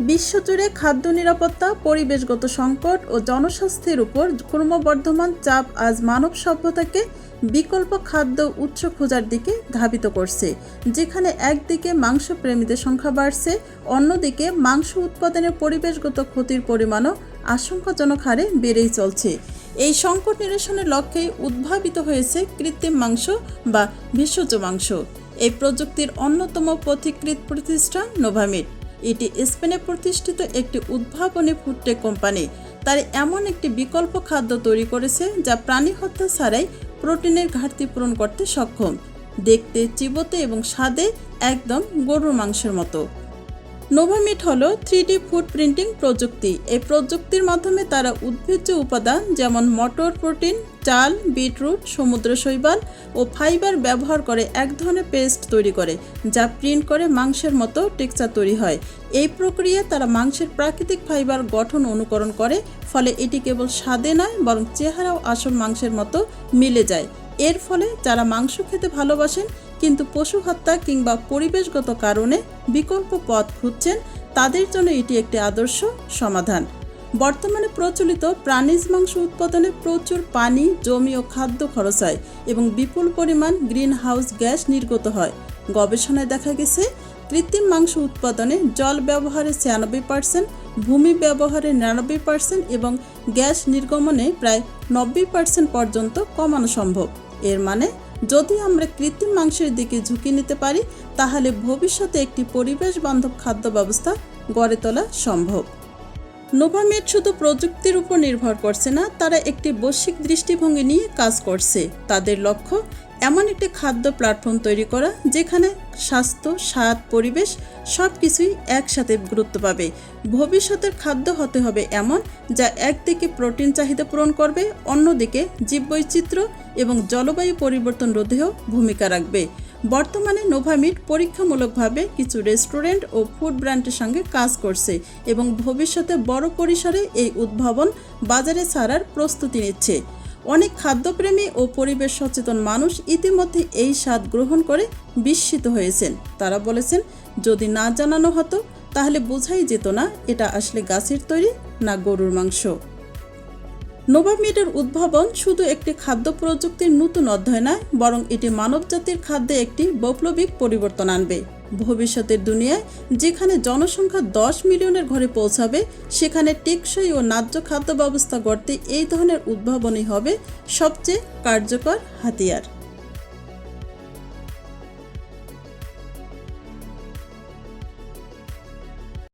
বিশ্বজুড়ে খাদ্য নিরাপত্তা, পরিবেশগত সংকট ও জনস্বাস্থ্যের উপর ক্রমবর্ধমান চাপ আজ মানব সভ্যতাকে বিকল্প খাদ্য উৎস খোঁজার দিকে ধাবিত করছে, যেখানে একদিকে মাংস প্রেমীদের সংখ্যা বাড়ছে, অন্যদিকে মাংস উৎপাদনের পরিবেশগত ক্ষতির পরিমাণও আশঙ্কাজনক হারে বেড়েই চলছে। এই সংকট নিরসনের লক্ষ্যেই উদ্ভাবিত হয়েছে কৃত্রিম মাংস বা ভেষজ মাংস। এই প্রযুক্তির অন্যতম পথিকৃত প্রতিষ্ঠান নোভামিট। এটি স্পেনে প্রতিষ্ঠিত একটি উদ্ভাবনী ফুডটেক কোম্পানি। তার এমন একটি বিকল্প খাদ্য তৈরি করেছে যা প্রাণী হত্যা ছাড়াই প্রোটিনের ঘাটতি পূরণ করতে সক্ষম। দেখতে চিবোতে এবং স্বাদে একদম গরুর মাংসের মতো। নোভামিট হল থ্রি ডি ফুড প্রিন্টিং প্রযুক্তি। এই প্রযুক্তির মাধ্যমে তারা উদ্ভিজ্জ উপাদান যেমন মটর, প্রোটিন, চাল, বিটরুট, সমুদ্র শৈবাল ও ফাইবার ব্যবহার করে এক ধরনের পেস্ট তৈরি করে, যা প্রিন্ট করে মাংসের মতো টেক্সচার তৈরি হয়। এই প্রক্রিয়ায় তারা মাংসের প্রাকৃতিক ফাইবার গঠন অনুকরণ করে, ফলে এটি কেবল স্বাদে নয়, বরং চেহারাও আসল মাংসের মতো মিলে যায়। এর ফলে যারা মাংস খেতে ভালোবাসেন কিন্তু পশু হত্যা কিংবা পরিবেশগত কারণে বিকল্প পথ খুঁজছেন, তাদের জন্য এটি একটি আদর্শ সমাধান। বর্তমানে প্রচলিত প্রাণীজ মাংস উৎপাদনে প্রচুর পানি, জমি ও খাদ্য খরচ হয় এবং বিপুল পরিমাণ গ্রিন হাউস গ্যাস নির্গত হয়। গবেষণায় দেখা গেছে, কৃত্রিম মাংস উৎপাদনে জল ব্যবহারে ছিয়ানব্বই পার্সেন্ট, ভূমি ব্যবহারে নিরানব্বই পার্সেন্ট এবং গ্যাস নির্গমনে প্রায় নব্বই পার্সেন্ট পর্যন্ত কমানো সম্ভব। এর মানে যদি আমরা কৃত্রিম মাংসের দিকে ঝুঁকি নিতে পারি, তাহলে ভবিষ্যতে একটি পরিবেশ বান্ধব খাদ্য ব্যবস্থা গড়ে তোলা সম্ভব। নোভামেড শুধু প্রযুক্তির উপর নির্ভর করছে না, তারা একটি বৈশ্বিক দৃষ্টিভঙ্গি নিয়ে কাজ করছে। তাদের লক্ষ্য, এমন একটি খাদ্য প্ল্যাটফর্ম তৈরি করা, যেখানে স্বাস্থ্য, স্বাদ, পরিবেশ সব কিছুই একসাথে গুরুত্ব পাবে। ভবিষ্যতের খাদ্য হতে হবে এমন, যা একদিকে প্রোটিন চাহিদা পূরণ করবে, অন্যদিকে জীববৈচিত্র্য এবং জলবায়ু পরিবর্তন রোধেও ভূমিকা রাখবে। বর্তমানে নোভামিট পরীক্ষামূলকভাবে কিছু রেস্টুরেন্ট ও ফুড ব্র্যান্ডের সঙ্গে কাজ করছে এবং ভবিষ্যতে বড় পরিসরে এই উদ্ভাবন বাজারে ছাড়ার প্রস্তুতি নিচ্ছে। অনেক খাদ্যপ্রেমী ও পরিবেশ সচেতন মানুষ ইতিমধ্যে এই স্বাদ গ্রহণ করে বিস্মিত হয়েছেন। তারা বলেছেন, যদি না জানানো হতো, তাহলে বোঝাই যেত না এটা আসলে গাছের তৈরি না গরুর মাংস। নোভামিডের উদ্ভাবন শুধু একটি খাদ্য প্রযুক্তির নতুন অধ্যায় নয়, বরং এটি মানবজাতির খাদ্যে একটি বৈপ্লবিক পরিবর্তন আনবে। ভবিষ্যতের দুনিয়ায় যেখানে জনসংখ্যা দশ মিলিয়নের ঘরে পৌঁছাবে, সেখানে টেকসই ও ন্যায্য খাদ্য ব্যবস্থা গড়তে এই ধরনের উদ্ভাবনই হবে সবচেয়ে কার্যকর হাতিয়ার।